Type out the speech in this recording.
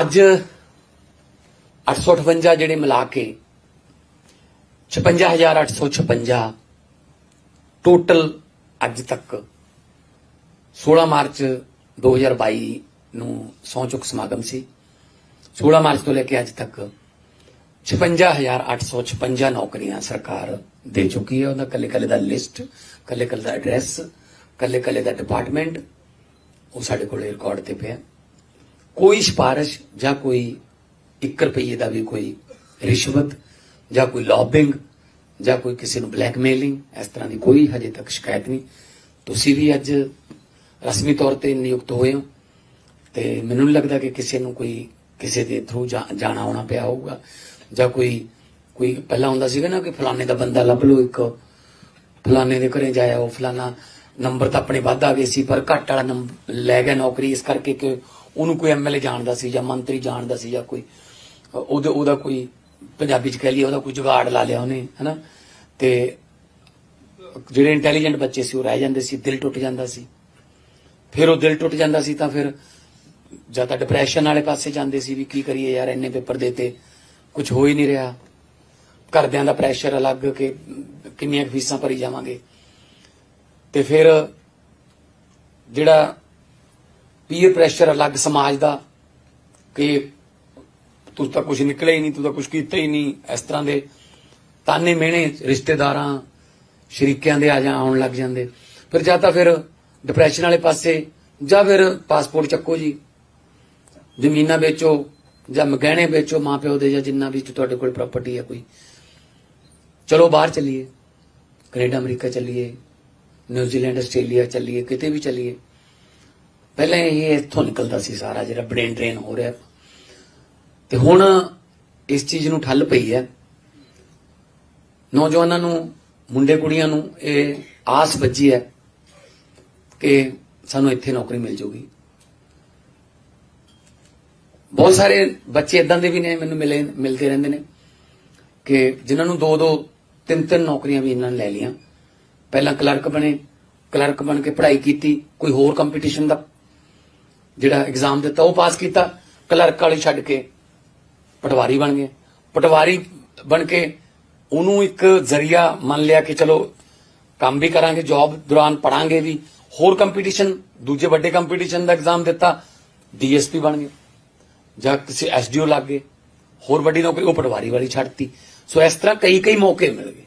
ਅੱਜ 858 ਜਿਹੜੇ ਮਿਲਾ ਕੇ 56856 ਟੋਟਲ ਅੱਜ ਤੱਕ 16 ਮਾਰਚ 2022 ਨੂੰ ਸਹੁੰ ਚੁੱਕ ਸਮਾਗਮ ਸੀ। 16 ਮਾਰਚ ਤੋਂ ਲੈ ਕੇ ਅੱਜ ਤੱਕ 56856 ਨੌਕਰੀਆਂ ਸਰਕਾਰ ਦੇ ਚੁੱਕੀ ਹੈ। ਉਹਨਾਂ ਕੱਲੇ ਕੱਲੇ ਦਾ ਲਿਸਟ ਕੱਲੇ ਕੱਲੇ ਦਾ ਐਡਰੈਸ ਕੱਲੇ ਕੱਲੇ ਦਾ ਡਿਪਾਰਟਮੈਂਟ ਉਹ ਸਾਡੇ ਕੋਲ ਰਿਕਾਰਡ ਤੇ ਪਿਆ। ਕੋਈ ਸਿਫਾਰਿਸ਼ ਜਾਂ ਕੋਈ 1 ਰੁਪਏ ਦਾ ਵੀ ਕੋਈ ਰਿਸ਼ਵਤ ਜਾਂ ਕੋਈ ਲੌਬਿੰਗ ਜਾਂ ਕੋਈ ਕਿਸੇ ਨੂੰ ਬਲੈਕਮੇਲਿੰਗ ਇਸ ਤਰ੍ਹਾਂ ਦੀ ਕੋਈ ਹਜੇ ਤੱਕ ਸ਼ਿਕਾਇਤ ਨਹੀਂ। ਤੁਸੀਂ ਵੀ ਅੱਜ ਰਸਮੀ ਤੌਰ ਤੇ ਨਿਯੁਕਤ ਹੋਏ ਹੋ ਤੇ ਮੈਨੂੰ ਨਹੀਂ ਲੱਗਦਾ ਕਿ ਕਿਸੇ ਨੂੰ ਕੋਈ ਕਿਸੇ ਦੇ ਥਰੂ ਜਾਣਾ ਆਉਣਾ ਪਿਆ ਹੋਊਗਾ ਜਾਂ ਕੋਈ ਕੋਈ ਪਹਿਲਾਂ ਹੁੰਦਾ ਸੀਗਾ ਨਾ ਕਿ ਫਲਾਣੇ ਦਾ ਬੰਦਾ ਲੱਭ ਲਓ ਇੱਕ, ਫਲਾਣੇ ਦੇ ਘਰੇ ਜਾਇਆ ਉਹ ਫਲਾਣਾ ਨੰਬਰ ਤਾਂ ਆਪਣੇ ਵੱਧ ਆ ਗਏ ਸੀ, ਪਰ ਘੱਟ ਵਾਲਾ ਨੰਬਰ ਲੈ ਗਿਆ ਨੌਕਰੀ ਇਸ ਕਰਕੇ ਕਿ ਉਹਨੂੰ ਕੋਈ ਐਮਐਲਏ ਜਾਣਦਾ ਸੀ ਜਾਂ ਮੰਤਰੀ ਜਾਣਦਾ ਸੀ ਜਾਂ ਕੋਈ, ਉਹਦੇ, ਉਹਦਾ ਕੋਈ ਪੰਜਾਬੀ ਚ ਕਹਿ ਲਈਏ, ਉਹਦਾ ਕੋਈ ਜੁਗਾੜ ਲਾ ਲਿਆ ਉਹਨੇ, ਹਨਾ? ਤੇ ਜਿਹੜੇ ਇੰਟੈਲੀਜੈਂਟ ਬੱਚੇ ਸੀ, ਉਹ ਰਹਿ ਜਾਂਦੇ ਸੀ, ਦਿਲ ਟੁੱਟ ਜਾਂਦਾ ਸੀ। ਫਿਰ ਉਹ ਦਿਲ ਟੁੱਟ ਜਾਂਦਾ ਸੀ ਤਾਂ ਫਿਰ ਜਾਂ ਤਾਂ ਡਿਪਰੈਸ਼ਨ ਵਾਲੇ ਪਾਸੇ ਜਾਂਦੇ ਸੀ ਵੀ ਕੀ ਕਰੀਏ ਯਾਰ, ਇੰਨੇ ਪੇਪਰ ਦੇਤੇ ਕੁਝ ਹੋ ਹੀ ਨਹੀਂ ਰਿਹਾ। ਘਰਦਿਆਂ ਦਾ ਪ੍ਰੈਸ਼ਰ ਅਲੱਗ ਕਿ ਕਿੰਨੀਆਂ ਕੁ ਫੀਸਾਂ ਭਰੀ ਜਾਵਾਂਗੇ। ਤੇ ਫਿਰ ਜਿਹੜਾ ਪੀਅਰ ਪ੍ਰੈਸ਼ਰ ਅਲੱਗ ਸਮਾਜ ਦਾ ਕਿ ਤੂੰ ਤਾਂ ਕੁਝ ਨਿਕਲਿਆ ਹੀ ਨਹੀਂ, ਤੂੰ ਤਾਂ ਕੁਝ ਕੀਤਾ ਹੀ ਨਹੀਂ, ਇਸ ਤਰ੍ਹਾਂ ਦੇ ਤਾਨੇ ਮਿਹਣੇ ਰਿਸ਼ਤੇਦਾਰਾਂ, ਸ਼ਰੀਕਿਆਂ ਦੇ ਆ ਜਾ ਆਉਣ ਲੱਗ ਜਾਂਦੇ। ਫਿਰ ਜਾਂ ਤਾਂ ਫਿਰ ਡਿਪਰੈਸ਼ਨ ਵਾਲੇ ਪਾਸੇ, ਜਾਂ ਫਿਰ ਪਾਸਪੋਰਟ ਚੱਕੋ ਜੀ। ਜ਼ਮੀਨਾਂ ਵੇਚੋ, ਜਾਂ ਗਹਿਣੇ ਵੇਚੋ, ਮਾਪਿਓ ਦੇ ਜਾਂ ਜਿੰਨਾ ਵੀ ਤੁਹਾਡੇ ਕੋਲ ਪ੍ਰਾਪਰਟੀ ਹੈ ਕੋਈ। ਚਲੋ ਬਾਹਰ ਚੱਲੀਏ। ਕੈਨੇਡਾ, ਅਮਰੀਕਾ ਚੱਲੀਏ। ਨਿਊਜ਼ੀਲੈਂਡ, ਆਸਟ੍ਰੇਲੀਆ ਚੱਲੀਏ, ਕਿਤੇ ਵੀ ਚੱਲੀਏ। ਪਹਿਲਾਂ ਇਹ ਇੱਥੋਂ ਨਿਕਲਦਾ ਸੀ ਸਾਰਾ ਜਿਹੜਾ ਬ੍ਰੇਨ ਡਰੇਨ ਹੋ ਰਿਹਾ। ਤੇ ਹੁਣ ਇਸ ਚੀਜ਼ ਨੂੰ ਠੱਲ ਪਈ ਹੈ। ਨੌਜਵਾਨਾਂ ਨੂੰ, ਮੁੰਡੇ ਕੁੜੀਆਂ ਨੂੰ ਇਹ ਆਸ ਵੱਜੀ ਹੈ ਕਿ ਸਾਨੂੰ ਇੱਥੇ ਨੌਕਰੀ ਮਿਲ ਜੂਗੀ। ਬਹੁਤ ਸਾਰੇ ਬੱਚੇ ਇਦਾਂ ਦੇ ਵੀ ਨੇ, ਮੈਨੂੰ ਮਿਲੇ, ਮਿਲਦੇ ਰਹਿੰਦੇ ਨੇ ਕਿ ਜਿਨ੍ਹਾਂ ਨੂੰ ਦੋ ਦੋ ਤਿੰਨ ਤਿੰਨ ਨੌਕਰੀਆਂ ਵੀ ਇਹਨਾਂ ਨੇ ਲੈ ਲਈਆਂ। ਪਹਿਲਾਂ ਕਲਰਕ ਬਣੇ, ਕਲਰਕ ਬਣ ਕੇ ਪੜ੍ਹਾਈ ਕੀਤੀ, ਕੋਈ ਹੋਰ ਕੰਪੀਟੀਸ਼ਨ ਦਾ ਜਿਹੜਾ ਐਗਜ਼ਾਮ ਦਿੱਤਾ, ਉਹ ਪਾਸ ਕੀਤਾ ਕਲਰਕ ਵਾਲੀ ਛੱਡ ਕੇ ਪਟਵਾਰੀ ਬਣ ਗਏ। ਪਟਵਾਰੀ ਬਣ ਕੇ ਉਹਨੂੰ ਇੱਕ ਜ਼ਰੀਆ ਮੰਨ ਲਿਆ ਕਿ ਚਲੋ ਕੰਮ ਵੀ ਕਰਾਂਗੇ ਜੌਬ ਦੌਰਾਨ ਪੜਾਂਗੇ ਵੀ। ਹੋਰ ਕੰਪੀਟੀਸ਼ਨ ਦੂਜੇ ਵੱਡੇ ਕੰਪੀਟੀਸ਼ਨ ਦਾ ਐਗਜ਼ਾਮ ਦਿੱਤਾ ਡੀਐਸਪੀ ਬਣ ਗਏ। ਜਾਂ ਕਿਸੇ ਐਸਡੀਓ ਲੱਗ ਗਏ। ਹੋਰ ਵੱਡੀ ਨੌਕਰੀ, ਉਹ ਪਟਵਾਰੀ ਵਾਲੀ ਛੱਡਤੀ। ਸੋ ਇਸ ਤਰ੍ਹਾਂ ਕਈ ਕਈ ਮੌਕੇ ਮਿਲ ਗਏ।